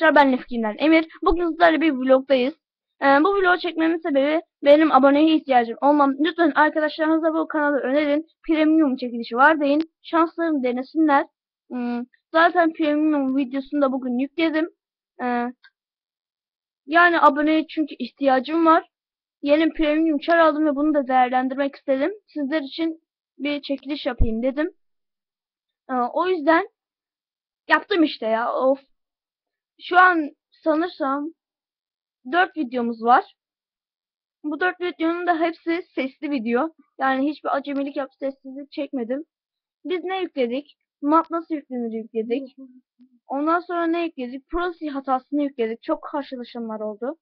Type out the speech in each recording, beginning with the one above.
arkadaşlar ben Lefkin'den Emir. Bugün sizlerle bir vlogdayız. Ee, bu vlogu çekmemin sebebi benim aboneye ihtiyacım olmam. Lütfen arkadaşlarınıza bu kanalı önerin. Premium çekilişi var deyin. Şanslarını denesinler. Hmm, zaten premium videosunu da bugün yükledim. Ee, yani aboneye çünkü ihtiyacım var. Yeni premium çar aldım ve bunu da değerlendirmek istedim. Sizler için bir çekiliş yapayım dedim. Ee, o yüzden yaptım işte ya. Of. Şu an sanırsam 4 videomuz var. Bu 4 videonun da hepsi sesli video. Yani hiçbir acemilik yap sessizlik çekmedim. Biz ne yükledik? Map nasıl yüklenir yükledik. Ondan sonra ne yükledik? Proxy hatasını yükledik. Çok karşılaşanlar oldu.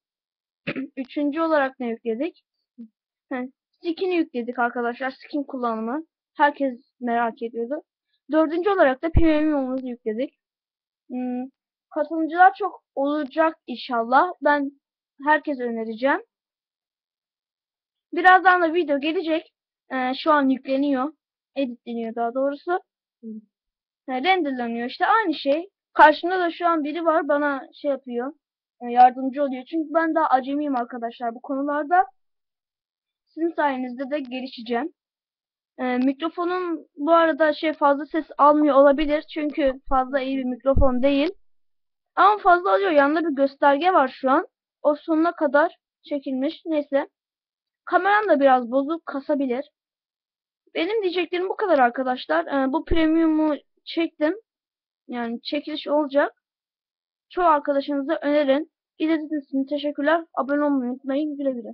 Üçüncü olarak ne yükledik? Skin'i yükledik arkadaşlar. Skin kullanımı. Herkes merak ediyordu. Dördüncü olarak da premium'umuzu yükledik. Hmm, katılımcılar çok olacak inşallah. Ben herkese önereceğim. Birazdan da video gelecek. Ee, şu an yükleniyor. Editleniyor daha doğrusu. Ha, renderlanıyor işte aynı şey. Karşımda da şu an biri var bana şey yapıyor. e, Yardımcı oluyor. Çünkü ben daha acemiyim arkadaşlar bu konularda. Sizin sayenizde de gelişeceğim. Ee, mikrofonum bu arada şey fazla ses almıyor olabilir. Çünkü fazla iyi bir mikrofon değil. Ama fazla alıyor. Yanında bir gösterge var şu an. O sonuna kadar çekilmiş. Neyse. Kameram da biraz bozuk kasabilir. Benim diyeceklerim bu kadar arkadaşlar. Ee, bu premium'u çektim. Yani çekiliş olacak. Çoğu arkadaşınıza önerin. İzlediğiniz için teşekkürler. Abone olmayı unutmayın. Güle güle.